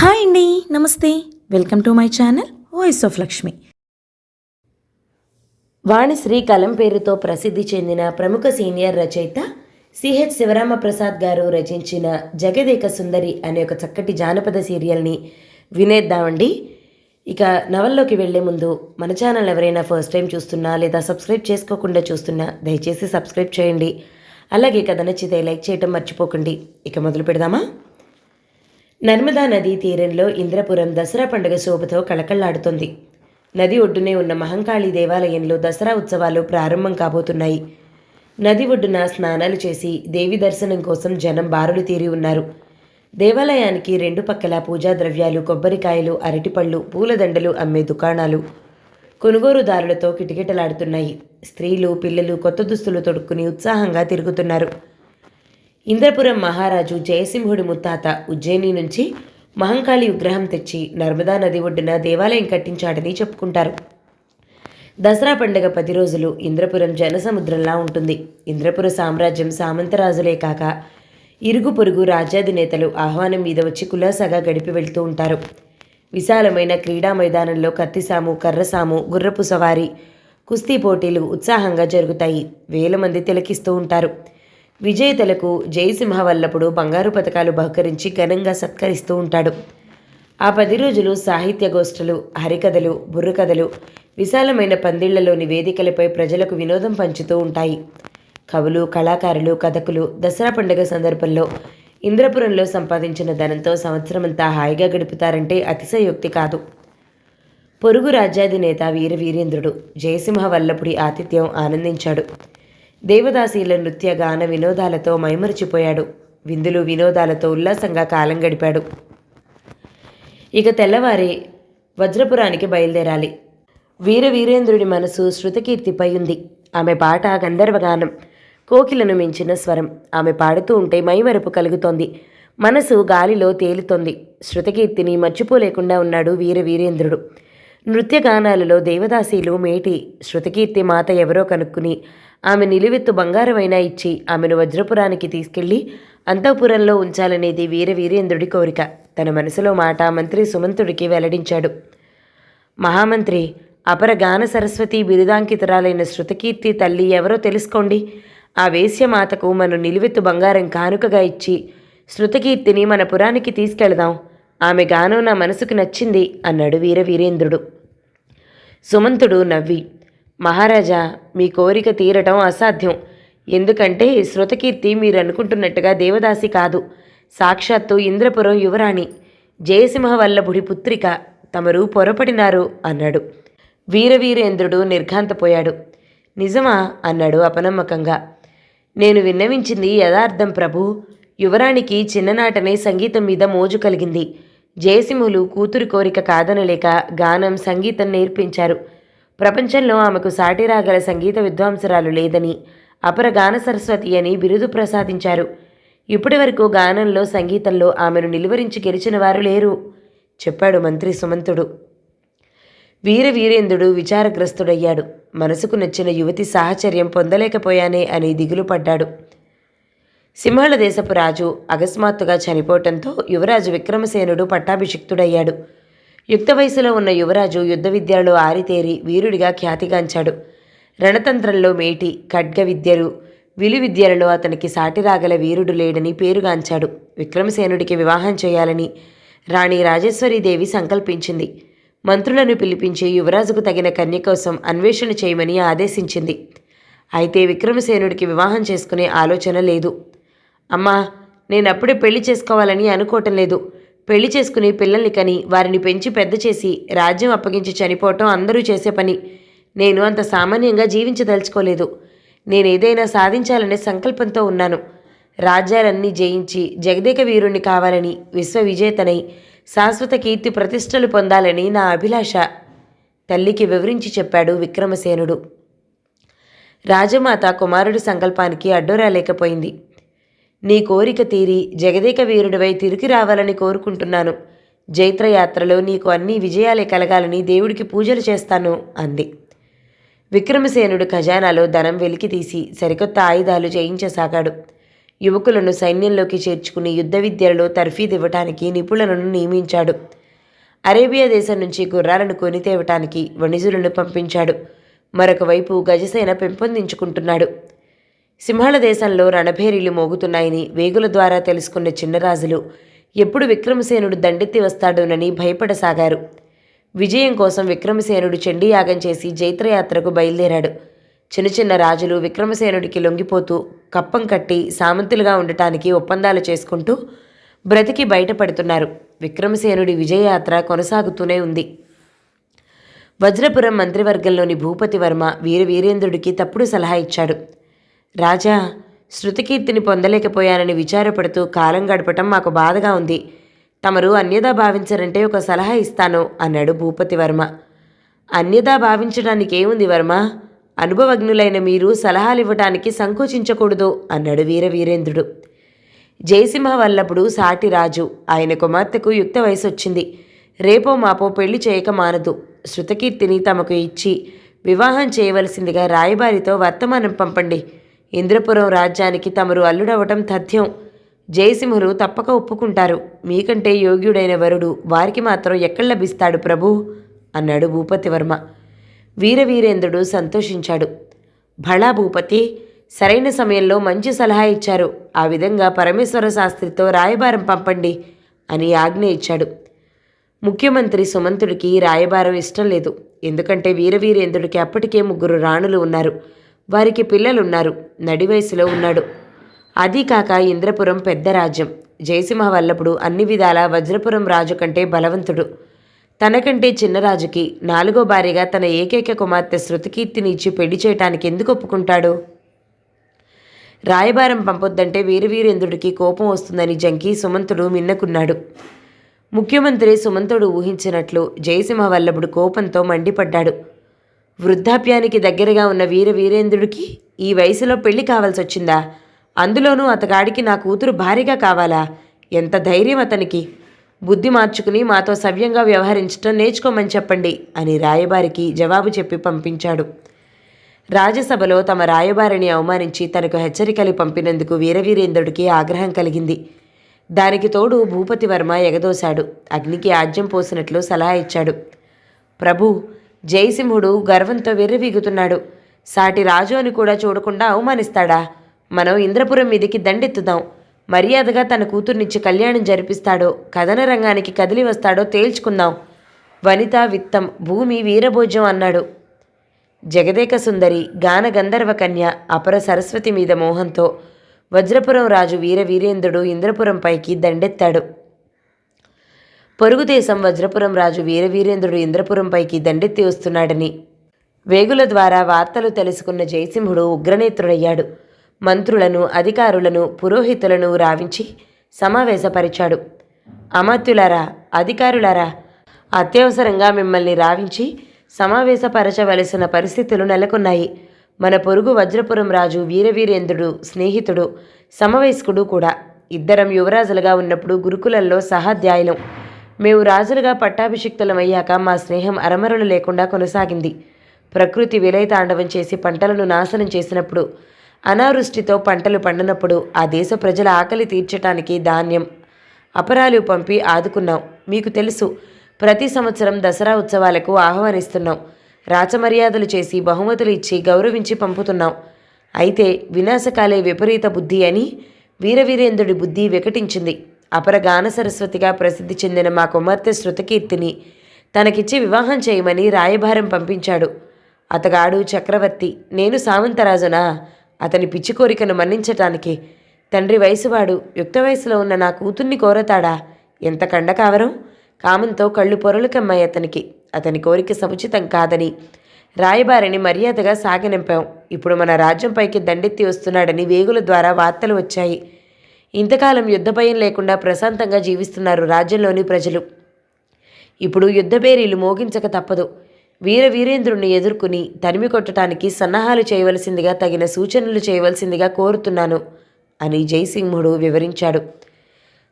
Hi అండి నమస్తే. Welcome to my channel voice of Lakshmi. Vanisri కలం పేరుతో ప్రసిద్ధి చెందిన ప్రముఖ సీనియర్ రచయిత సిహెచ్ శివరామప్రసాద్ గారు రచించిన జగదేక సుందరి అనే ఒక చక్కటి జానపద సీరియల్ని వినేద్దామండి. ఇక నవల్లోకి వెళ్ళే ముందు మన ఛానల్ ఎవరైనా ఫస్ట్ టైం చూస్తున్నా లేదా సబ్స్క్రైబ్ చేసుకోకుండా చూస్తున్నా దయచేసి సబ్స్క్రైబ్ చేయండి. అలాగే కథ నచ్చితే లైక్ చేయటం మర్చిపోకండి. ఇక మొదలు పెడదామా? నర్మదా నదీ తీరంలో ఇంద్రపురం దసరా పండుగ శోభతో కళకళ్ళాడుతోంది. నది ఒడ్డునే ఉన్న మహంకాళి దేవాలయంలో దసరా ఉత్సవాలు ప్రారంభం కాబోతున్నాయి. నది ఒడ్డున స్నానాలు చేసి దేవి దర్శనం కోసం జనం బారులు తీరి ఉన్నారు. దేవాలయానికి రెండు పక్కల పూజా ద్రవ్యాలు కొబ్బరికాయలు అరటిపళ్ళు పూలదండలు అమ్మే దుకాణాలు కొనుగోలుదారులతో కిటకిటలాడుతున్నాయి. స్త్రీలు పిల్లలు కొత్త దుస్తులు తొడుక్కుని ఉత్సాహంగా తిరుగుతున్నారు. ఇంద్రపురం మహారాజు జయసింహుడి ముత్తాత ఉజ్జయిని నుంచి మహంకాళి విగ్రహం తెచ్చి నర్మదా నది ఒడ్డున దేవాలయం కట్టించాడని చెప్పుకుంటారు. దసరా పండుగ పది రోజులు ఇంద్రపురం జనసముద్రంలా ఉంటుంది. ఇంద్రపుర సామ్రాజ్యం సామంతరాజులే కాక ఇరుగు పొరుగు రాజ్యాధినేతలు ఆహ్వానం మీద వచ్చి కులాసాగా గడిపి వెళ్తూ ఉంటారు. విశాలమైన క్రీడా మైదానంలో కత్తిసాము కర్రసాము గుర్రపు సవారీ కుస్తీ పోటీలు ఉత్సాహంగా జరుగుతాయి. వేల మంది తిలకిస్తూ ఉంటారు. విజేతలకు జయసింహవల్లపుడు బంగారు పథకాలు బహుకరించి ఘనంగా సత్కరిస్తూ ఉంటాడు. ఆ పది రోజులు సాహిత్య గోష్ఠులు హరికథలు బుర్రకథలు విశాలమైన పందిళ్ళలోని వేదికలపై ప్రజలకు వినోదం పంచుతూ ఉంటాయి. కవులు కళాకారులు కథకులు దసరా పండుగ సందర్భంలో ఇంద్రపురంలో సంపాదించిన ధనంతో సంవత్సరమంతా హాయిగా గడుపుతారంటే అతిశయోక్తి కాదు. పొరుగు రాజ్యాధినేత వీర వీరేంద్రుడు జయసింహ వల్లపుడి ఆతిథ్యం ఆనందించాడు. దేవదాసీల నృత్య గాన వినోదాలతో మైమరిచిపోయాడు. విందులు వినోదాలతో ఉల్లాసంగా కాలం గడిపాడు. ఇక తెల్లవారి వజ్రపురానికి బయలుదేరాలి. వీర వీరేంద్రుడి మనసు శృతకీర్తిపై ఉంది. ఆమె పాట గంధర్వగానం. కోకిలను మించిన స్వరం. ఆమె పాడుతూ ఉంటే మైమరుపు కలుగుతోంది. మనసు గాలిలో తేలుతోంది. శృతకీర్తిని మర్చిపోలేకుండా ఉన్నాడు వీర వీరేంద్రుడు. నృత్యగానాలలో దేవదాసీలు మేటి శృతకీర్తి మాత ఎవరో కనుక్కుని ఆమె నిలువెత్తు బంగారమైనా ఇచ్చి ఆమెను వజ్రపురానికి తీసుకెళ్ళి అంతఃపురంలో ఉంచాలనేది వీర వీరేంద్రుడి కోరిక. తన మనసులో మాట మంత్రి సుమంతుడికి వెల్లడించాడు. మహామంత్రి అపర గాన సరస్వతి బిరుదాంకితురాలైన శృతకీర్తి తల్లి ఎవరో తెలుసుకోండి. ఆ వేశ్యమాతకు మన నిలువెత్తు బంగారం కానుకగా ఇచ్చి శృతకీర్తిని మన పురానికి తీసుకెళదాం. ఆమె గానం నా మనసుకు నచ్చింది అన్నాడు వీర వీరేంద్రుడు. సుమంతుడు నవ్వి మహారాజా మీ కోరిక తీరటం అసాధ్యం. ఎందుకంటే శృతకీర్తి మీరు అనుకుంటున్నట్టుగా దేవదాసి కాదు. సాక్షాత్తు ఇంద్రపురం యువరాణి జయసింహ వల్లభుడి పుత్రిక తమరు పొరపడినారు అన్నాడు. వీరవీరేంద్రుడు నిర్ఘాంతపోయాడు. నిజమా? అన్నాడు అపనమ్మకంగా. నేను విన్నవించింది యథార్థం ప్రభు. యువరానికి చిన్ననాటనే సంగీతం మీద మోజు కలిగింది. జయసింహులు కూతురు కోరిక కాదనలేక గానం సంగీతం నేర్పించారు. ప్రపంచంలో ఆమెకు సాటి రాగల సంగీత విద్వాంసరాలు లేదని అపర గాన సరస్వతి అని బిరుదు ప్రసాదించారు. ఇప్పటి వరకు గానంలో సంగీతంలో ఆమెను నిలువరించి గెలిచిన వారు లేరు చెప్పాడు మంత్రి సుమంతుడు. వీర వీరేంద్రుడు విచారగ్రస్తుడయ్యాడు. మనసుకు నచ్చిన యువతి సాహచర్యం పొందలేకపోయానే అని దిగులు పడ్డాడు సింహళ దేశపు రాజు అకస్మాత్తుగా చనిపోవటంతో యువరాజు విక్రమసేనుడు పట్టాభిషిక్తుడయ్యాడు. యుక్త వయసులో ఉన్న యువరాజు యుద్ధ విద్యలో ఆరితేరి వీరుడిగా ఖ్యాతిగాంచాడు. రణతంత్రంలో మేటి ఖడ్గ విద్యలు విలు విద్యలలో అతనికి సాటిరాగల వీరుడు లేడని పేరుగాంచాడు. విక్రమసేనుడికి వివాహం చేయాలని రాణి రాజేశ్వరీదేవి సంకల్పించింది. మంత్రులను పిలిపించి యువరాజుకు తగిన కన్య కోసం అన్వేషణ చేయమని ఆదేశించింది. అయితే విక్రమసేనుడికి వివాహం చేసుకునే ఆలోచన లేదు. అమ్మా నేనప్పుడే పెళ్ళి చేసుకోవాలని అనుకోవటం లేదు. పెళ్ళి చేసుకుని పిల్లల్ని కని వారిని పెంచి పెద్ద చేసి రాజ్యం అప్పగించి చనిపోవటం అందరూ చేసే పని. నేను అంత సామాన్యంగా జీవించదలుచుకోలేదు. నేనేదైనా సాధించాలనే సంకల్పంతో ఉన్నాను. రాజ్యాలన్నీ జయించి జగదేక వీరుణ్ణి కావాలని విశ్వవిజేతనై శాశ్వత కీర్తి ప్రతిష్టలు పొందాలని నా అభిలాష తల్లికి వివరించి చెప్పాడు విక్రమసేనుడు. రాజమాత కుమారుడి సంకల్పానికి అడ్డురాలేకపోయింది నీ కోరిక తీరి జగదేక వీరుడివై తిరిగి రావాలని కోరుకుంటున్నాను. జైత్రయాత్రలో నీకు అన్ని విజయాలే కలగాలని దేవుడికి పూజలు చేస్తాను అంది. విక్రమసేనుడు ఖజానాలో ధనం వెలికి తీసి సరికొత్త ఆయుధాలు చేయించసాగాడు. యువకులను సైన్యంలోకి చేర్చుకుని యుద్ధ విద్యలలో తర్ఫీదివ్వటానికి నిపుణులను నియమించాడు. అరేబియా దేశం నుంచి గుర్రాలను కొని తేవటానికి వణిజులను పంపించాడు. మరొకవైపు గజసేన పెంపొందించుకుంటున్నాడు. సింహళ దేశంలో రణభేరీలు మోగుతున్నాయని వేగుల ద్వారా తెలుసుకున్న చిన్నరాజులు ఎప్పుడు విక్రమసేనుడు దండెత్తి వస్తాడోనని భయపడసాగారు. విజయం కోసం విక్రమసేనుడు చండీయాగం చేసి జైత్రయాత్రకు బయలుదేరాడు. చిన్న చిన్న రాజులు విక్రమసేనుడికి లొంగిపోతూ కప్పం కట్టి సామంతులుగా ఉండటానికి ఒప్పందాలు చేసుకుంటూ బ్రతికి బయటపడుతున్నారు. విక్రమసేనుడి విజయయాత్ర కొనసాగుతూనే ఉంది. వజ్రపురం మంత్రివర్గంలోని భూపతి వర్మ వీర వీరేంద్రుడికి తప్పుడు సలహా ఇచ్చాడు. రాజా శృతికీర్తిని పొందలేకపోయానని విచారపడుతూ కాలం గడపటం మాకు బాధగా ఉంది. తమరు అన్యదా భావించరంటే ఒక సలహా ఇస్తాను అన్నాడు భూపతి వర్మ. అన్యదా భావించడానికి ఏముంది వర్మ? అనుభవజ్ఞులైన మీరు సలహాలు ఇవ్వటానికి సంకోచించకూడదు అన్నాడు వీరవీరేంద్రుడు. జయసింహ వల్లప్పుడు సాటి రాజు ఆయన కుమార్తెకు యుక్త వయసు వచ్చింది రేపో మాపో పెళ్ళి చేయక మానదు. శృతకీర్తిని తమకు ఇచ్చి వివాహం చేయవలసిందిగా రాయబారితో వర్తమానం పంపండి ఇంద్రపురం రాజ్యానికి తమరు అల్లుడవటం తథ్యం. జయసింహులు తప్పక ఒప్పుకుంటారు. మీకంటే యోగ్యుడైన వరుడు వారికి మాత్రం ఎక్కడ లభిస్తాడు ప్రభు? అన్నాడు భూపతివర్మ. వీరవీరేంద్రుడు సంతోషించాడు. భళా భూపతి సరైన సమయంలో మంచి సలహా ఇచ్చారు. ఆ విధంగా పరమేశ్వర శాస్త్రితో రాయబారం పంపండి అని ఆజ్ఞ ఇచ్చాడు. ముఖ్యమంత్రి సుమంతుడికి రాయబారం ఇష్టం లేదు. ఎందుకంటే వీరవీరేంద్రుడికి అప్పటికే ముగ్గురు రాణులు ఉన్నారు. వారికి పిల్లలున్నారు. నడివయసులో ఉన్నాడు. అదీ కాక ఇంద్రపురం పెద్ద రాజ్యం. జయసింహ వల్లప్పుడు అన్ని విధాల వజ్రపురం రాజు కంటే బలవంతుడు. తనకంటే చిన్న రాజుకి నాలుగో భార్యగా తన ఏకైక కుమార్తె శృతికీర్తిని ఇచ్చి పెళ్ళి చేయటానికి ఎందుకు ఒప్పుకుంటాడు? రాయబారం పంపొద్దంటే వీరవీరేంద్రుడికి కోపం వస్తుందని జంకి సుమంతుడు మిన్నకున్నాడు. ముఖ్యమంత్రి సుమంతుడు ఊహించినట్లు జయసింహ వల్లభుడు కోపంతో మండిపడ్డాడు. వృద్ధాప్యానికి దగ్గరగా ఉన్న వీర వీరేంద్రుడికి ఈ వయసులో పెళ్ళి కావాల్సి వచ్చిందా అందులోనూ అతగాడికి నా కూతురు భారీగా కావాలా? ఎంత ధైర్యం అతనికి? బుద్ధి మార్చుకుని మాతో సవ్యంగా వ్యవహరించటం నేర్చుకోమని చెప్పండి అని రాయబారికి జవాబు చెప్పి పంపించాడు. రాజ్యసభలో తమ రాయబారిని అవమానించి తనకు హెచ్చరికలు పంపినందుకు వీరవీరేంద్రుడికి ఆగ్రహం కలిగింది. దానికి తోడు భూపతి వర్మ ఎగదోశాడు. అగ్నికి ఆజ్యం పోసినట్లు సలహా ఇచ్చాడు. ప్రభు జయసింహుడు గర్వంతో వెర్రవీగుతున్నాడు. సాటి రాజు అని కూడా చూడకుండా అవమానిస్తాడా? మనం ఇంద్రపురం మీదికి దండెత్తుదాం. మర్యాదగా తన కూతుర్నిచ్చి కళ్యాణం జరిపిస్తాడో కథన రంగానికి కదిలి వస్తాడో తేల్చుకుందాం. వనిత విత్తం భూమి వీరభోజ్యం అన్నాడు. జగదేక సుందరి గాన గంధర్వ కన్య అపర సరస్వతి మీద మోహంతో వజ్రపురం రాజు వీర వీరేంద్రుడు ఇంద్రపురంపైకి దండెత్తాడు. పొరుగుదేశం వజ్రపురం రాజు వీరవీరేంద్రుడు ఇంద్రపురంపైకి దండెత్తి వస్తున్నాడని. వేగుల ద్వారా వార్తలు తెలుసుకున్న జయసింహుడు ఉగ్రనేత్రుడయ్యాడు. మంత్రులను అధికారులను పురోహితులను రావించి సమావేశపరిచాడు. అమాత్యులారా అధికారులారా అత్యవసరంగా మిమ్మల్ని రావించి సమావేశపరచవలసిన పరిస్థితులు నెలకొన్నాయి. మన పొరుగు వజ్రపురం రాజు వీరవీరేంద్రుడు స్నేహితుడు సమవయస్కుడు కూడా. ఇద్దరం యువరాజులుగా ఉన్నప్పుడు గురుకులల్లో సహాధ్యాయులం మేము రాజులుగా పట్టాభిషిక్తులమయ్యాక మా స్నేహం అరమరలు లేకుండా కొనసాగింది. ప్రకృతి విలయతాండవం చేసి పంటలను నాశనం చేసినప్పుడు అనావృష్టితో పంటలు పండినప్పుడు ఆ దేశ ప్రజల ఆకలి తీర్చటానికి ధాన్యం అపరాలు పంపి ఆదుకున్నాం. మీకు తెలుసు ప్రతి సంవత్సరం దసరా ఉత్సవాలకు ఆహ్వానిస్తున్నాం. రాచమర్యాదలు చేసి బహుమతులు ఇచ్చి గౌరవించి పంపుతున్నాం. అయితే వినాశకాలే విపరీత బుద్ధి అని వీరవీరేంద్రుడి బుద్ధి వికటించింది. అపర గాన సరస్వతిగా ప్రసిద్ధి చెందిన మా కుమార్తె శృతకీర్తిని తనకిచ్చి వివాహం చేయమని రాయభారం పంపించాడు. అతగాడు చక్రవర్తి. నేను సామంతరాజునా? అతని పిచ్చి కోరికను మన్నించటానికి. తండ్రి వయసువాడు. యుక్త వయసులో ఉన్న నా కూతుర్ని కోరతాడా? ఎంత కండకావరం? కామంతో కళ్ళు పొరలు కమ్మాయి అతనికి. అతని కోరిక సముచితం కాదని రాయబారిని మర్యాదగా సాగనింపాం. ఇప్పుడు మన రాజ్యంపైకి దండెత్తి వస్తున్నాడని వేగుల ద్వారా వార్తలు వచ్చాయి. ఇంతకాలం యుద్ధ భయం లేకుండా ప్రశాంతంగా జీవిస్తున్నారు రాజ్యంలోని ప్రజలు. ఇప్పుడు యుద్ధబేరీలు మోగించక తప్పదు. వీర వీరేంద్రుణ్ణి ఎదుర్కొని తరిమి కొట్టడానికి సన్నాహాలు చేయవలసిందిగా తగిన సూచనలు చేయవలసిందిగా కోరుతున్నాను అని జయసింహుడు వివరించాడు.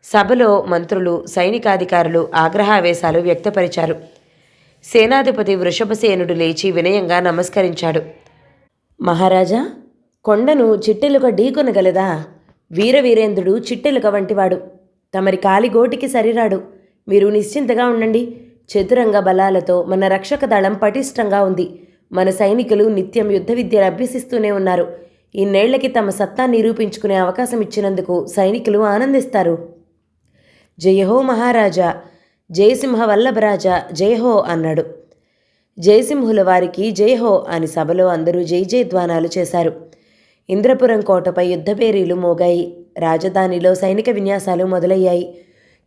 సభలో మంత్రులు సైనికాధికారులు ఆగ్రహావేశాలు వ్యక్తపరిచారు. సేనాధిపతి వృషభసేనుడు లేచి వినయంగా నమస్కరించాడు. మహారాజా కొండను చిట్టెలుగా ఢీకొనగలదా? వీరవీరేంద్రుడు చిట్టెలుక వంటివాడు తమరి కాలిగోటికి సరిరాడు. మీరు నిశ్చింతగా ఉండండి. చతురంగ బలాలతో మన రక్షక దళం పటిష్టంగా ఉంది. మన సైనికులు నిత్యం యుద్ధ విద్యను అభ్యసిస్తూనే ఉన్నారు. ఇన్నేళ్ళకి తమ సత్తా నిరూపించుకునే అవకాశం ఇచ్చినందుకు సైనికులు ఆనందిస్తారు. జయహో మహారాజా! జయసింహ వల్లభరాజా జయహో అన్నాడు. జయసింహుల వారికి జయహో అని సభలో అందరూ జై జయధ్వానాలు చేశారు. ఇంద్రపురం కోటపై యుద్ధపేరీలు మోగాయి. రాజధానిలో సైనిక విన్యాసాలు మొదలయ్యాయి.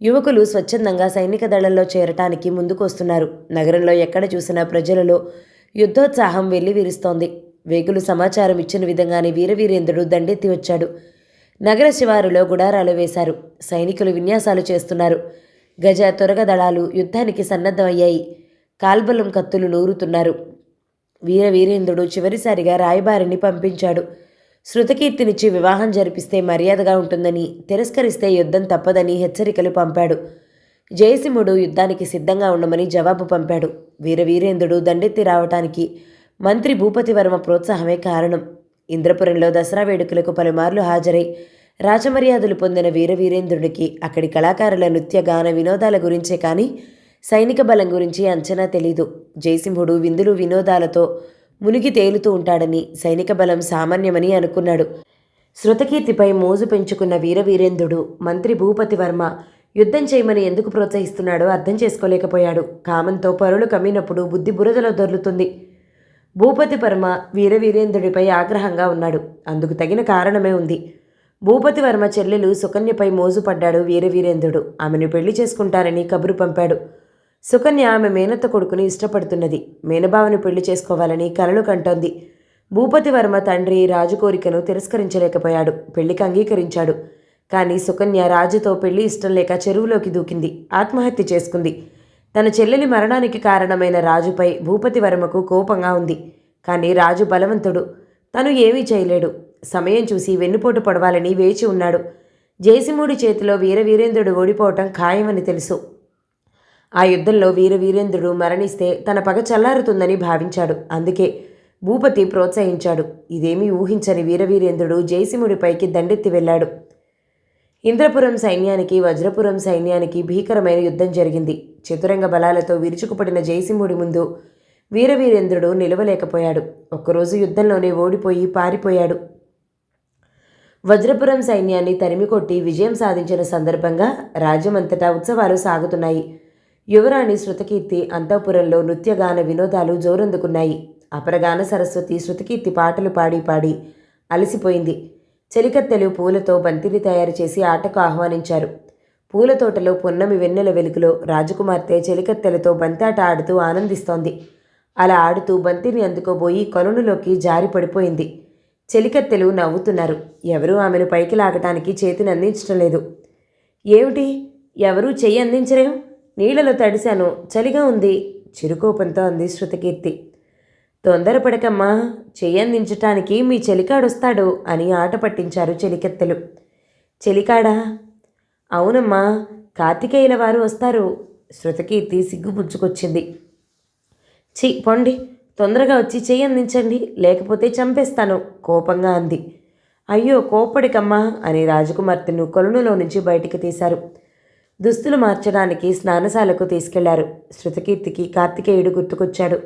యువకులు స్వచ్ఛందంగా సైనిక దళంలో చేరటానికి ముందుకొస్తున్నారు. నగరంలో ఎక్కడ చూసినా ప్రజలలో యుద్ధోత్సాహం వెల్లివిరుస్తోంది వేగులు సమాచారం ఇచ్చిన విధంగానే వీరవీరేంద్రుడు దండెత్తి వచ్చాడు. నగర శివారులో గుడారాలు వేశారు. సైనికులు విన్యాసాలు చేస్తున్నారు. గజ త్వరగ దళాలు యుద్ధానికి సన్నద్ధమయ్యాయి. కాల్బలం కత్తులు నూరుతున్నారు. వీరవీరేంద్రుడు చివరిసారిగా రాయబారిని పంపించాడు. శృతకీర్తినిచ్చి వివాహం జరిపిస్తే మర్యాదగా ఉంటుందని తిరస్కరిస్తే యుద్ధం తప్పదని హెచ్చరికలు పంపాడు. జయసింహుడు యుద్ధానికి సిద్ధంగా ఉండమని జవాబు పంపాడు. వీరవీరేంద్రుడు దండెత్తి రావటానికి మంత్రి భూపతివర్మ ప్రోత్సాహమే కారణం. ఇంద్రపురంలో దసరా వేడుకలకు పలుమార్లు హాజరై రాజమర్యాదలు పొందిన వీరవీరేంద్రుడికి అక్కడి కళాకారుల నృత్య గాన వినోదాల గురించే కానీ సైనిక బలం గురించి అంచనా తెలీదు. జయసింహుడు విందులు వినోదాలతో మునిగి తేలుతూ ఉంటాడని సైనిక బలం సామాన్యమని అనుకున్నాడు. శృతకీర్తిపై మోజు పెంచుకున్న వీరవీరేంద్రుడు మంత్రి భూపతి వర్మ యుద్ధం చేయమని ఎందుకు ప్రోత్సహిస్తున్నాడో అర్థం చేసుకోలేకపోయాడు. కామంతో పరులు కమ్మినప్పుడు బుద్ధి బురదలో దొర్లుతుంది. భూపతి వర్మ వీరవీరేంద్రుడిపై ఆగ్రహంగా ఉన్నాడు. అందుకు తగిన కారణమే ఉంది. భూపతి వర్మ చెల్లెలు సుకన్యపై మోజుపడ్డాడు వీరవీరేంద్రుడు. ఆమెను పెళ్ళి చేసుకుంటారని కబురు పంపాడు. సుకన్య ఆమె మేనత్త కొడుకుని ఇష్టపడుతున్నది. మేనబావను పెళ్ళి చేసుకోవాలని కలలు కంటోంది. భూపతి వర్మ తండ్రి రాజు కోరికను తిరస్కరించలేకపోయాడు. పెళ్ళికి అంగీకరించాడు. కానీ సుకన్య రాజుతో పెళ్ళి ఇష్టం లేక చెరువులోకి దూకింది. ఆత్మహత్య చేసుకుంది. తన చెల్లెలి మరణానికి కారణమైన రాజుపై భూపతి వర్మకు కోపంగా ఉంది. కానీ రాజు బలవంతుడు. తను ఏమీ చేయలేడు. సమయం చూసి వెన్నుపోటు పడవాలని వేచి ఉన్నాడు. జయసింహుడి చేతిలో వీరవీరేంద్రుడు ఓడిపోవటం ఖాయమని తెలుసు. ఆ యుద్ధంలో వీరవీరేంద్రుడు మరణిస్తే తన పగ చల్లారుతుందని భావించాడు. అందుకే భూపతి ప్రోత్సహించాడు. ఇదేమీ ఊహించని వీరవీరేంద్రుడు జయసింహుడిపైకి దండెత్తి వెళ్ళాడు. ఇంద్రపురం సైన్యానికి వజ్రపురం సైన్యానికి భీకరమైన యుద్ధం జరిగింది. చతురంగ బలాలతో విరుచుకుపడిన జయసింహుడి ముందు వీరవీరేంద్రుడు నిలవలేకపోయాడు. ఒక్కరోజు యుద్ధంలోనే ఓడిపోయి పారిపోయాడు. వజ్రపురం సైన్యాన్ని తరిమికొట్టి విజయం సాధించిన సందర్భంగా రాజ్యమంతటా ఉత్సవాలు సాగుతున్నాయి. యువరాణి శృతకీర్తి అంతఃపురంలో నృత్యగాన వినోదాలు జోరందుకున్నాయి. అపరగాన సరస్వతి శృతకీర్తి పాటలు పాడి పాడి అలసిపోయింది. చెలికత్తెలు పూలతో బంతిని తయారు చేసి ఆటకు ఆహ్వానించారు. పూల తోటలో పున్నమి వెన్నెల వెలుగులో రాజకుమార్తె చెలికత్తెలతో బంతాట ఆడుతూ ఆనందిస్తోంది. అలా ఆడుతూ బంతిని అందుకోబోయి కొలనులోకి జారి పడిపోయింది. చెలికత్తెలు నవ్వుతున్నారు. ఎవరూ ఆమెను పైకి లాగటానికి చేతిని అందించడం లేదు. ఏమిటి? ఎవరూ చెయ్యి అందించరేం నీళ్ళలో తడిశాను. చలిగా ఉంది. చిరుకోపంతో అంది శృతకీర్తి. తొందరపడకమ్మా. చెయ్యందించటానికి మీ చెలికాడొస్తాడు అని ఆట పట్టించారు చెలికెత్తలు. చెలికాడా? అవునమ్మా. కార్తికేయుల వారు వస్తారు. శృతకీర్తి సిగ్గుపుచ్చుకొచ్చింది. చి పొండి. తొందరగా వచ్చి చెయ్యి అందించండి లేకపోతే చంపేస్తాను కోపంగా అంది. అయ్యో కోపడికమ్మా అని రాజకుమార్తెను కొలనులో నుంచి బయటికి తీశారు. దుస్తులు మార్చడానికి స్నానశాలకు తీసుకెళ్ళారు. శృతకీర్తికి కార్తికేయుడు గుర్తుకొచ్చాడు.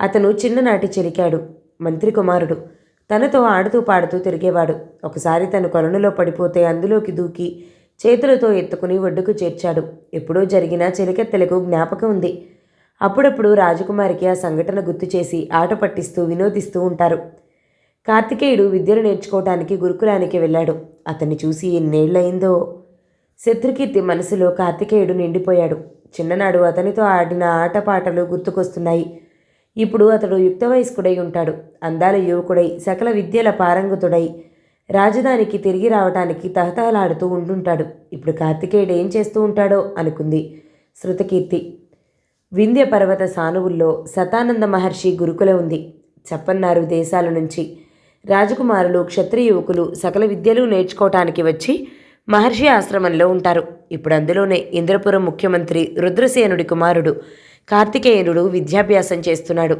అతను చిన్ననాటి చెలికాడు మంత్రి కుమారుడు తనతో ఆడుతూ పాడుతూ తిరిగేవాడు. ఒకసారి తను కొలనులో పడిపోతే అందులోకి దూకి చేతులతో ఎత్తుకుని ఒడ్డుకు చేర్చాడు. ఎప్పుడో జరిగిన చెలికెత్తలకు జ్ఞాపకం ఉంది. అప్పుడప్పుడు రాజకుమారికి ఆ సంఘటన గుర్తు చేసి ఆట పట్టిస్తూ వినోదిస్తూ ఉంటారు. కార్తికేయుడు విద్యను నేర్చుకోవటానికి గురుకులానికి వెళ్ళాడు. అతన్ని చూసి ఎన్నేళ్ళయిందో శత్రుకీర్తి మనసులో కార్తికేయుడు నిండిపోయాడు. చిన్ననాడు అతనితో ఆడిన ఆటపాటలు గుర్తుకొస్తున్నాయి. ఇప్పుడు అతడు యుక్త వయస్కుడై ఉంటాడు. అందాల యువకుడై సకల విద్యల పారంగతుడై రాజధానికి తిరిగి రావటానికి తహతహలాడుతూ ఉంటుంటాడు ఇప్పుడు కార్తికేయుడు ఏం చేస్తూ ఉంటాడో అనుకుంది శృతకీర్తి. వింధ్య పర్వత సానువుల్లో సతానంద మహర్షి గురుకుల ఉంది. చెప్పన్నారు దేశాల నుంచి రాజకుమారులు క్షత్రియ యువకులు సకల విద్యలు నేర్చుకోవటానికి వచ్చి మహర్షి ఆశ్రమంలో ఉంటారు. ఇప్పుడు అందులోనే ఇంద్రపురం ముఖ్యమంత్రి రుద్రసేనుడి కుమారుడు కార్తికేయునుడు విద్యాభ్యాసం చేస్తున్నాడు.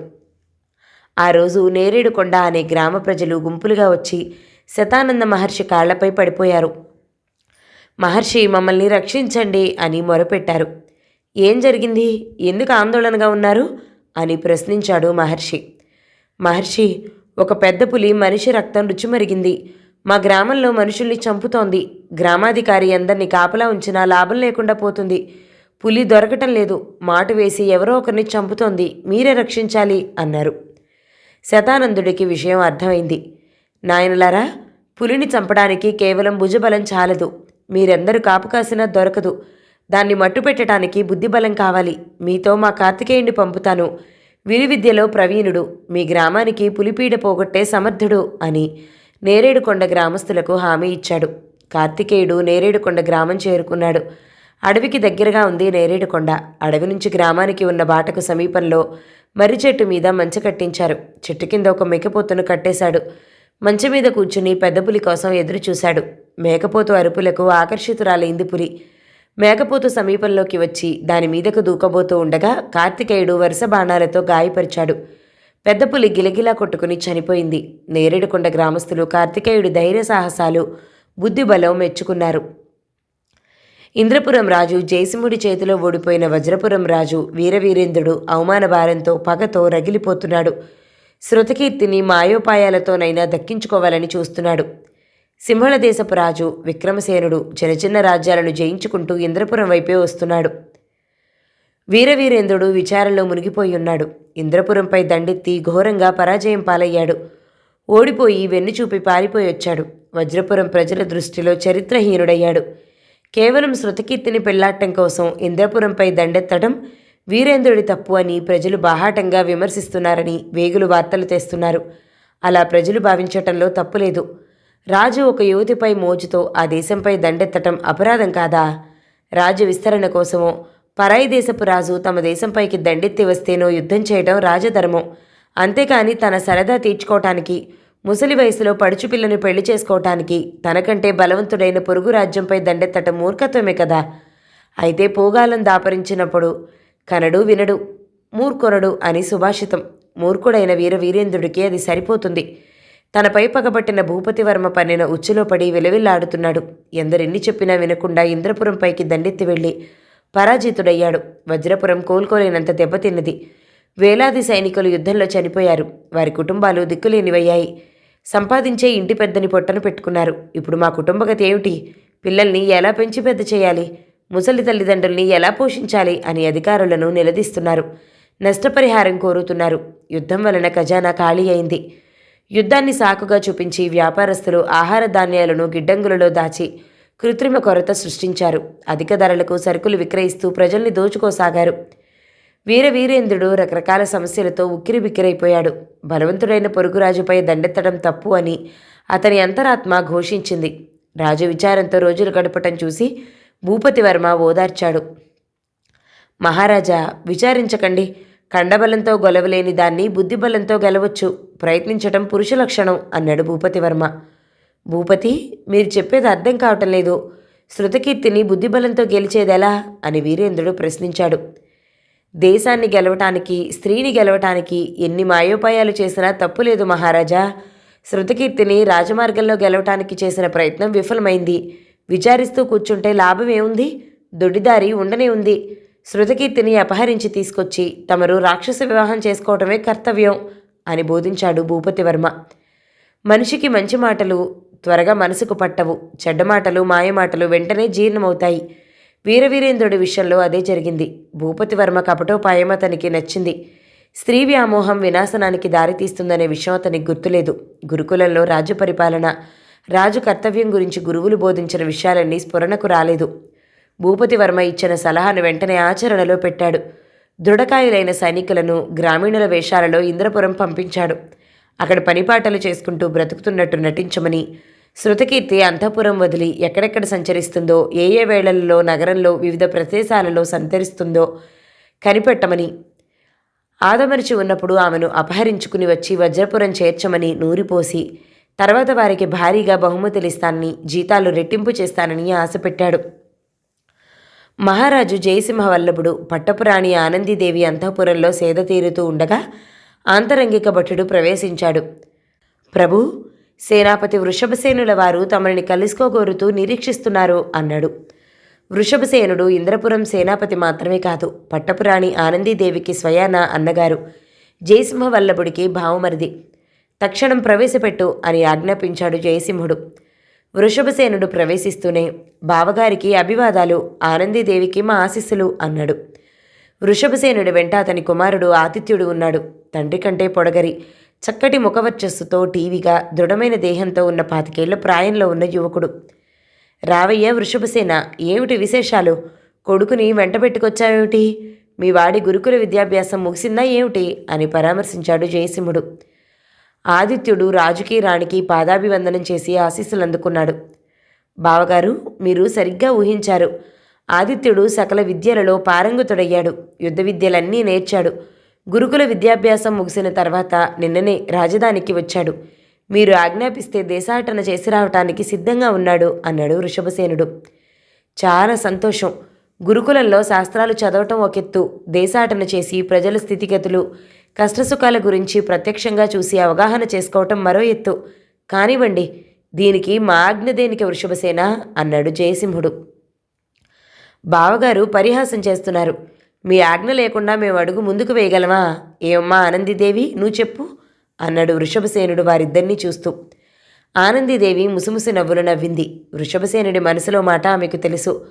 ఆ రోజు నేరేడుకొండ అనే గ్రామ ప్రజలు గుంపులుగా వచ్చి శతానంద మహర్షి కాళ్ళపై పడిపోయారు. మహర్షి మమ్మల్ని రక్షించండి అని మొరపెట్టారు. ఏం జరిగింది? ఎందుకు ఆందోళనగా ఉన్నారు? అని ప్రశ్నించాడు మహర్షి. మహర్షి ఒక పెద్ద పులి మనిషి రక్తం రుచిమరిగింది మా గ్రామంలో మనుషుల్ని చంపుతోంది. గ్రామాధికారి అందరినీ కాపలా ఉంచినా లాభం లేకుండా పోతుంది. పులి దొరకటం లేదు. మాటు వేసి ఎవరో ఒకరిని చంపుతోంది. మీరే రక్షించాలి అన్నారు. శతానందుడికి విషయం అర్థమైంది. నాయనలారా పులిని చంపడానికి కేవలం భుజబలం చాలదు. మీరెందరూ కాపు కాసినా దొరకదు. దాన్ని మట్టు పెట్టడానికి బుద్ధిబలం కావాలి. మీతో మా కార్తికేయుని పంపుతాను. విలువిద్యలో ప్రవీణుడు. మీ గ్రామానికి పులిపీడ పోగొట్టే సమర్థుడు అని నేరేడుకొండ గ్రామస్తులకు హామీ ఇచ్చాడు. కార్తికేయుడు నేరేడుకొండ గ్రామం చేరుకున్నాడు. అడవికి దగ్గరగా ఉంది నేరేడుకొండ. అడవి నుంచి గ్రామానికి ఉన్న బాటకు సమీపంలో మర్రి చెట్టు మీద మంచ కట్టించారు. చెట్టు కింద ఒక మేకపోతును కట్టేశాడు. మంచ మీద కూర్చుని పెద్ద పులి కోసం ఎదురు చూశాడు. మేకపోతు అరుపులకు ఆకర్షితురాలైంది పులి. మేకపోతు సమీపంలోకి వచ్చి దాని మీదకు దూకబోతూ ఉండగా కార్తికేయుడు వరుస బాణాలతో గాయపరిచాడు. పెద్ద పులి గిలగిలా కొట్టుకుని చనిపోయింది. నేరేడుకొండ గ్రామస్తులు కార్తికేయుడి ధైర్య సాహసాలు బుద్ధిబలం మెచ్చుకున్నారు. ఇంద్రపురం రాజు జయసింహుడి చేతిలో ఓడిపోయిన వజ్రపురం రాజు వీరవీరేంద్రుడు అవమాన భారంతో పగతో రగిలిపోతున్నాడు. శృతకీర్తిని మాయోపాయాలతోనైనా దక్కించుకోవాలని చూస్తున్నాడు. సింహళదేశపు రాజు విక్రమసేనుడు చిన్న చిన్న రాజ్యాలను జయించుకుంటూ ఇంద్రపురం వైపే వస్తున్నాడు. వీరవీరేంద్రుడు విచారంలో మునిగిపోయి ఉన్నాడు ఇంద్రపురంపై దండెత్తి ఘోరంగా పరాజయం పాలయ్యాడు. ఓడిపోయి వెన్ను చూపి పారిపోయి వచ్చాడు వజ్రపురం ప్రజల దృష్టిలో చరిత్రహీనుడయ్యాడు. కేవలం శృతకీర్తిని పెళ్ళాటం కోసం ఇంద్రపురంపై దండెత్తడం వీరేంద్రుడి తప్పు అని ప్రజలు బాహాటంగా విమర్శిస్తున్నారని వేగులు వార్తలు తెస్తున్నారు. అలా ప్రజలు భావించటంలో తప్పులేదు. రాజు ఒక యువతిపై మోజుతో ఆ దేశంపై దండెత్తటం అపరాధం కాదా? రాజ్య విస్తరణ కోసమో పరాయి దేశపు రాజు తమ దేశంపైకి దండెత్తి వస్తేనో యుద్ధం చేయడం రాజధర్మం. అంతేకాని తన సరదా తీర్చుకోవటానికి ముసలి వయసులో పడుచు పిల్లని పెళ్ళి చేసుకోవటానికి తనకంటే బలవంతుడైన పొరుగు రాజ్యంపై దండెత్తటం మూర్ఖత్వమే కదా. అయితే పోగాలం దాపరించినప్పుడు కనడు వినడు మూర్ఖునడు అని సుభాషితం. మూర్ఖుడైన వీర వీరేంద్రుడికి అది సరిపోతుంది. తనపై పగబట్టిన భూపతివర్మ పన్నిన ఉచ్చులో పడి విలవిల్లాడుతున్నాడు. ఎందరెన్ని చెప్పినా వినకుండా ఇంద్రపురంపైకి దండెత్తి వెళ్ళి పరాజితుడయ్యాడు. వజ్రపురం కోలుకోలేనంత దెబ్బతిన్నది. వేలాది సైనికులు యుద్ధంలో చనిపోయారు. వారి కుటుంబాలు దిక్కులేనివయ్యాయి. సంపాదించే ఇంటి పెద్దని పొట్టను పెట్టుకున్నారు. ఇప్పుడు మా కుటుంబగతి ఏమిటి? పిల్లల్ని ఎలా పెంచి పెద్ద చేయాలి? ముసలి తల్లిదండ్రుల్ని ఎలా పోషించాలి అని అధికారులను నిలదీస్తున్నారు. నష్టపరిహారం కోరుతున్నారు. యుద్ధం వలన ఖజానా ఖాళీ అయింది. యుద్ధాన్ని సాకుగా చూపించి వ్యాపారస్తులు ఆహార ధాన్యాలను గిడ్డంగులలో దాచి కృత్రిమ కొరత సృష్టించారు. అధిక ధరలకు సరుకులు విక్రయిస్తూ ప్రజల్ని దోచుకోసాగారు. వీర వీరేంద్రుడు రకరకాల సమస్యలతో ఉక్కిరి బిక్కిరైపోయాడు. బలవంతుడైన పొరుగురాజుపై దండెత్తడం తప్పు అని అతని అంతరాత్మ ఘోషించింది. రాజు విచారంతో రోజులు గడపటం చూసి భూపతివర్మ ఓదార్చాడు. మహారాజా విచారించకండి. కండబలంతో గొలవలేని దాన్ని బుద్ధిబలంతో గెలవచ్చు. ప్రయత్నించటం పురుష లక్షణం అన్నాడు భూపతివర్మ. భూపతి మీరు చెప్పేది అర్థం కావటం లేదు. శృతకీర్తిని బుద్ధిబలంతో గెలిచేదెలా అని వీరేంద్రుడు ప్రశ్నించాడు. దేశాన్ని గెలవటానికి స్త్రీని గెలవటానికి ఎన్ని మాయోపాయాలు చేసినా తప్పులేదు మహారాజా. శృతకీర్తిని రాజమార్గంలో గెలవటానికి చేసిన ప్రయత్నం విఫలమైంది. విచారిస్తూ కూర్చుంటే లాభం ఏముంది? దొడ్డిదారి ఉండనే ఉంది. శృతకీర్తిని అపహరించి తీసుకొచ్చి తమరు రాక్షస వివాహం చేసుకోవటమే కర్తవ్యం అని బోధించాడు భూపతివర్మ. మనిషికి మంచి మాటలు త్వరగా మనసుకు పట్టవు. చెడ్డ మాటలు మాయమాటలు వెంటనే జీర్ణమవుతాయి. వీరవీరేంద్రుడి విషయంలో అదే జరిగింది. భూపతివర్మ కపటోపాయం అతనికి నచ్చింది. స్త్రీ వ్యామోహం వినాశనానికి దారితీస్తుందనే విషయం అతనికి గుర్తులేదు. గురుకులంలో రాజు పరిపాలన రాజు కర్తవ్యం గురించి గురువులు బోధించిన విషయాలన్నీ స్ఫురణకు రాలేదు. భూపతివర్మ ఇచ్చిన సలహాను వెంటనే ఆచరణలో పెట్టాడు. దృఢకాయులైన సైనికులను గ్రామీణుల వేషాలలో ఇంద్రపురం పంపించాడు. అక్కడ పనిపాటలు చేసుకుంటూ బ్రతుకుతున్నట్టు నటించమని శృతకీర్తి అంతఃపురం వదిలి ఎక్కడెక్కడ సంచరిస్తుందో ఏ ఏ వేళల్లో నగరంలో వివిధ ప్రదేశాలలో సంచరిస్తుందో కనిపెట్టమని. ఆదమరిచి ఉన్నప్పుడు ఆమెను అపహరించుకుని వచ్చి వజ్రపురం చేర్చమని నూరిపోసి తర్వాత వారికి భారీగా బహుమతులిస్తానని జీతాలు రెట్టింపు చేస్తానని ఆశపెట్టాడు. మహారాజు జయసింహ వల్లభుడు పట్టపురాణి ఆనందీదేవి అంతఃపురంలో సేద తీరుతూ ఉండగా ఆంతరంగిక భటుడు ప్రవేశించాడు. ప్రభు సేనాపతి వృషభసేనుల వారు తమని కలుసుకోగోరుతూ నిరీక్షిస్తున్నారు అన్నాడు. వృషభసేనుడు ఇంద్రపురం సేనాపతి మాత్రమే కాదు పట్టపురాణి ఆనందీదేవికి స్వయాన అన్నగారు జయసింహ వల్లభుడికి భావమరిది. తక్షణం ప్రవేశపెట్టు అని ఆజ్ఞాపించాడు జయసింహుడు. వృషభసేనుడు ప్రవేశిస్తూనే బావగారికి అభివాదాలు ఆనందీదేవికి మా ఆశీస్సులు అన్నాడు. వృషభసేనుడి వెంట అతని కుమారుడు ఆతిథ్యుడు ఉన్నాడు. తండ్రి కంటే పొడగరి. చక్కటి ముఖవర్చస్సుతో టీవీగా దృఢమైన దేహంతో ఉన్న పాతికేళ్ళ ప్రాయంలో ఉన్న యువకుడు. రావయ్య వృషభసేన ఏమిటి విశేషాలు? కొడుకుని వెంట పెట్టుకొచ్చావేమిటి? మీ వాడి గురుకుల విద్యాభ్యాసం ముగిసిందా ఏమిటి? అని పరామర్శించాడు జయసింహుడు. ఆదిత్యుడు రాజుకి రాణికి పాదాభివందనం చేసి ఆశీస్సులు అందుకున్నాడు బావగారు మీరు సరిగ్గా ఊహించారు. ఆదిత్యుడు సకల విద్యలలో పారంగుతుడయ్యాడు. యుద్ధ విద్యలన్నీ నేర్చాడు. గురుకుల విద్యాభ్యాసం ముగిసిన తర్వాత నిన్ననే రాజధానికి వచ్చాడు. మీరు ఆజ్ఞాపిస్తే దేశాటన చేసి రావటానికి సిద్ధంగా ఉన్నాడు అన్నాడు వృషభసేనుడు. చాలా సంతోషం. గురుకులంలో శాస్త్రాలు చదవటం ఒక ఎత్తు. దేశాటన చేసి ప్రజల స్థితిగతులు కష్టసుఖాల గురించి ప్రత్యక్షంగా చూసి అవగాహన చేసుకోవటం మరో ఎత్తు. కానివ్వండి దీనికి మా ఆజ్ఞ దేనికి వృషభసేన? అన్నాడు జయసింహుడు. బావగారు పరిహాసం చేస్తున్నారు. మీ ఆజ్ఞ లేకుండా మేము అడుగు ముందుకు వేయగలమా? ఏమమ్మా ఆనందిదేవి నువ్వు చెప్పు అన్నాడు వృషభసేనుడు వారిద్దరినీ చూస్తూ. ఆనందిదేవి ముసిముసి నవ్వులు నవ్వింది. వృషభసేనుడి మనసులో మాట ఆమెకు తెలుసు.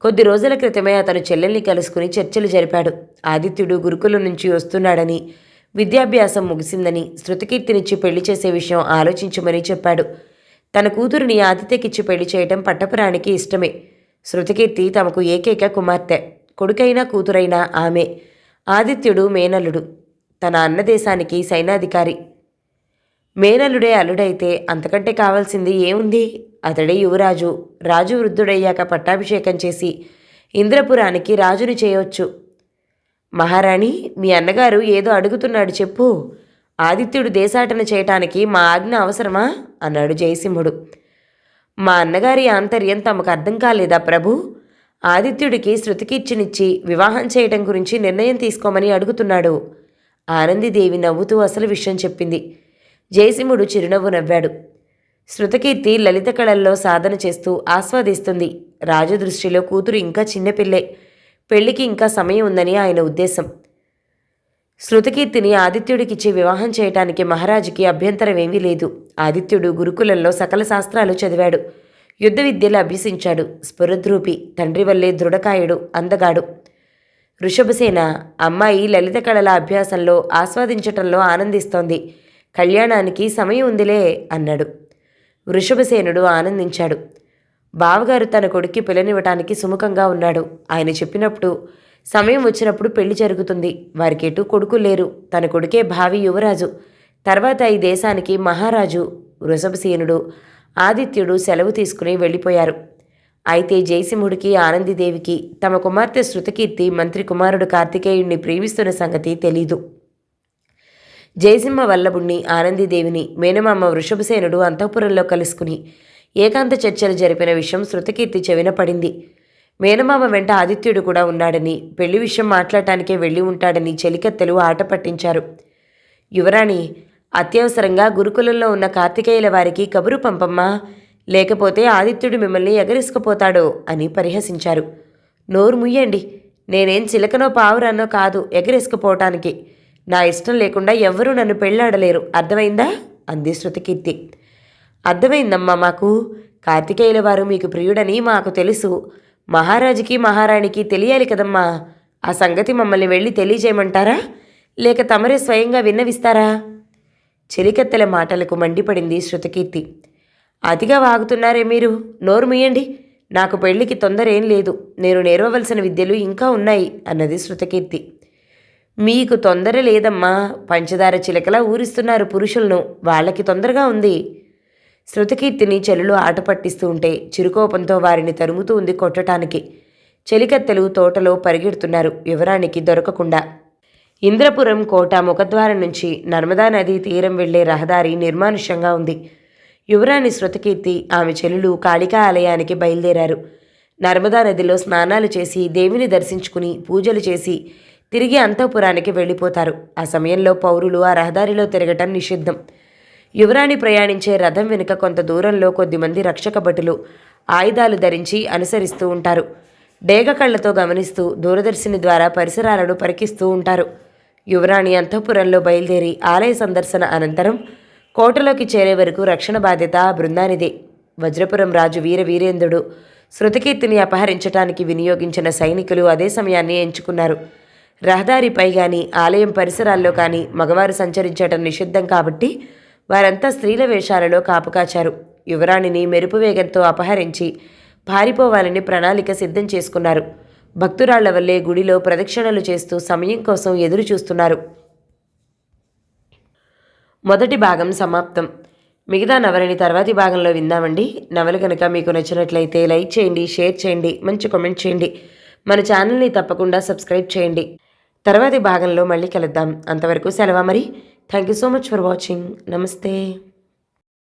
కొద్ది రోజుల క్రితమే అతను చెల్లెల్ని కలుసుకుని చర్చలు జరిపాడు. ఆదిత్యుడు గురుకుల నుంచి వస్తున్నాడని విద్యాభ్యాసం ముగిసిందని శృతికీర్తినిచ్చి పెళ్ళి చేసే విషయం ఆలోచించమని చెప్పాడు. తన కూతురిని ఆదిత్యకిచ్చి పెళ్ళి చేయటం పట్టపురానికి ఇష్టమే. శృతికీర్తి తమకు ఏకైక కుమార్తె. కొడుకైనా కూతురైనా ఆమె. ఆదిత్యుడు మేనల్లుడు. తన అన్నదేశానికి సైనాధికారి మేనల్లుడే అల్లుడైతే అంతకంటే కావాల్సింది ఏముంది? అతడే యువరాజు. రాజు వృద్ధుడయ్యాక పట్టాభిషేకం చేసి ఇంద్రపురానికి రాజుని చేయొచ్చు. మహారాణి మీ అన్నగారు ఏదో అడుగుతున్నాడు చెప్పు. ఆదిత్యుడు దేశాటన చేయటానికి మా ఆజ్ఞ అవసరమా? అన్నాడు జయసింహుడు. మా అన్నగారి ఆంతర్యం తమకు అర్థం కాలేదా ప్రభు? ఆదిత్యుడికి శృతికిచ్చినిచ్చి వివాహం చేయటం గురించి నిర్ణయం తీసుకోమని అడుగుతున్నాడు. ఆనందిదేవి నవ్వుతూ అసలు విషయం చెప్పింది. జయసింహుడు చిరునవ్వు నవ్వాడు. శృతకీర్తి లలిత కళల్లో సాధన చేస్తూ ఆస్వాదిస్తుంది. రాజదృష్టిలో కూతురు ఇంకా చిన్నపిల్లే పెళ్ళికి ఇంకా సమయం ఉందని ఆయన ఉద్దేశం. శృతకీర్తిని ఆదిత్యుడికిచ్చి వివాహం చేయటానికి మహారాజుకి అభ్యంతరం ఏమీ లేదు. ఆదిత్యుడు గురుకులంలో సకల శాస్త్రాలు చదివాడు. యుద్ధ విద్యలు అభ్యసించాడు. స్ఫురద్రూపి తండ్రి వల్లే దృఢకాయుడు అందగాడు. వృషభసేన అమ్మాయి లలిత కళల అభ్యాసంలో ఆస్వాదించటంలో ఆనందిస్తోంది. కళ్యాణానికి సమయం ఉందిలే అన్నాడు. వృషభసేనుడు ఆనందించాడు. బావగారు తన కొడుక్కి పిల్లనివ్వటానికి సుముఖంగా ఉన్నాడు. ఆయన చెప్పినప్పుడు సమయం వచ్చినప్పుడు పెళ్ళి జరుగుతుంది. వారికి ఎటు కొడుకు లేరు. తన కొడుకే భావి యువరాజు. తర్వాత ఈ దేశానికి మహారాజు వృషభసేనుడు ఆదిత్యుడు సెలవు తీసుకుని వెళ్ళిపోయారు. అయితే జయసింహుడికి ఆనందిదేవికి తమ కుమార్తె శృతకీర్తి మంత్రి కుమారుడు కార్తికేయుణ్ణి ప్రేమిస్తున్న సంగతి తెలీదు. జయసింహ వల్లభుణ్ణి ఆనందిదేవిని మేనమామ వృషభసేనుడు అంతఃపురంలో కలుసుకుని ఏకాంత చర్చలు జరిపిన విషయం శృతకీర్తి చెవిన పడింది. మేనమామ వెంట ఆదిత్యుడు కూడా ఉన్నాడని పెళ్ళి విషయం మాట్లాడటానికే వెళ్ళి ఉంటాడని చెలికత్తెలు ఆట పట్టించారు. యువరాణి అత్యవసరంగా గురుకులంలో ఉన్న కార్తికేయుల వారికి కబురు పంపమ్మా. లేకపోతే ఆదిత్యుడు మిమ్మల్ని ఎగరేసుకుపోతాడు అని పరిహసించారు. నోరు ముయ్యండి నేనేం చిలకనో పావురానో కాదు ఎగరేసుకుపోవటానికి. నా ఇష్టం లేకుండా ఎవ్వరూ నన్ను పెళ్ళాడలేరు అర్థమైందా? అంది శృతికీర్తి. అర్థమైందమ్మా మాకు. కార్తికేయుల వారు మీకు ప్రియుడని మాకు తెలుసు. మహారాజుకి మహారాణికి తెలియాలి కదమ్మా. ఆ సంగతి మమ్మల్ని వెళ్ళి తెలియజేయమంటారా? లేక తమరే స్వయంగా విన్నవిస్తారా? చెలికత్తెల మాటలకు మండిపడింది శృతకీర్తి. అతిగా వాగుతున్నారే మీరు? నోరు మీయండి. నాకు పెళ్ళికి తొందర ఏం లేదు. నేను నేర్వవలసిన విద్యలు ఇంకా ఉన్నాయి అన్నది శృతకీర్తి. మీకు తొందర లేదమ్మా. పంచదార చిలకలా ఊరిస్తున్నారు పురుషులను. వాళ్ళకి తొందరగా ఉంది. శృతకీర్తిని చెలులు ఆట పట్టిస్తూ ఉంటే చిరుకోపంతో వారిని తరుముతూ ఉంది కొట్టటానికి. చెలికత్తెలు తోటలో పరిగెడుతున్నారు. వివరానికి దొరకకుండా. ఇంద్రపురం కోట ముఖద్వారం నుంచి నర్మదా నదీ తీరం వెళ్ళే రహదారి నిర్మానుష్యంగా ఉంది. యువరాణి శృతకీర్తి ఆమె చెల్లులు కాళికా ఆలయానికి బయలుదేరారు. నర్మదా నదిలో స్నానాలు చేసి దేవిని దర్శించుకుని పూజలు చేసి తిరిగి అంతఃపురానికి వెళ్ళిపోతారు. ఆ సమయంలో పౌరులు ఆ రహదారిలో తిరగటం నిషిద్ధం. యువరాణి ప్రయాణించే రథం వెనుక కొంత దూరంలో కొద్దిమంది రక్షక భటులు ఆయుధాలు ధరించి అనుసరిస్తూ ఉంటారు. డేగ కళ్ళతో గమనిస్తూ దూరదర్శిని ద్వారా పరిసరాలను పరికిస్తూ ఉంటారు. యువరాణి అంతఃపురంలో బయలుదేరి ఆలయ సందర్శన అనంతరం కోటలోకి చేరే వరకు రక్షణ బాధ్యత బృందానిదే. వజ్రపురం రాజు వీర వీరేంద్రుడు శృతకీర్తిని అపహరించటానికి వినియోగించిన సైనికులు అదే సమయాన్ని ఎంచుకున్నారు. రహదారిపై కానీ ఆలయం పరిసరాల్లో కానీ మగవారు సంచరించటం నిషిద్ధం కాబట్టి వారంతా స్త్రీల వేషాలలో కాపుకాచారు. యువరాణిని మెరుపు వేగంతో అపహరించి పారిపోవాలని ప్రణాళిక సిద్ధం చేసుకున్నారు. భక్తురాళ్ళ వల్లే గుడిలో ప్రదక్షిణలు చేస్తూ సమయం కోసం ఎదురు చూస్తున్నారు మొదటి భాగం సమాప్తం. మిగతా నవలని తర్వాతి భాగంలో విందామండి. నవలు కనుక మీకు నచ్చినట్లయితే లైక్ చేయండి షేర్ చేయండి మంచి కామెంట్ చేయండి. మన ఛానల్ని తప్పకుండా సబ్స్క్రైబ్ చేయండి. తర్వాతి భాగంలో మళ్ళీ కలుద్దాం. అంతవరకు సెలవు మరి? Thank you so much for watching. నమస్తే.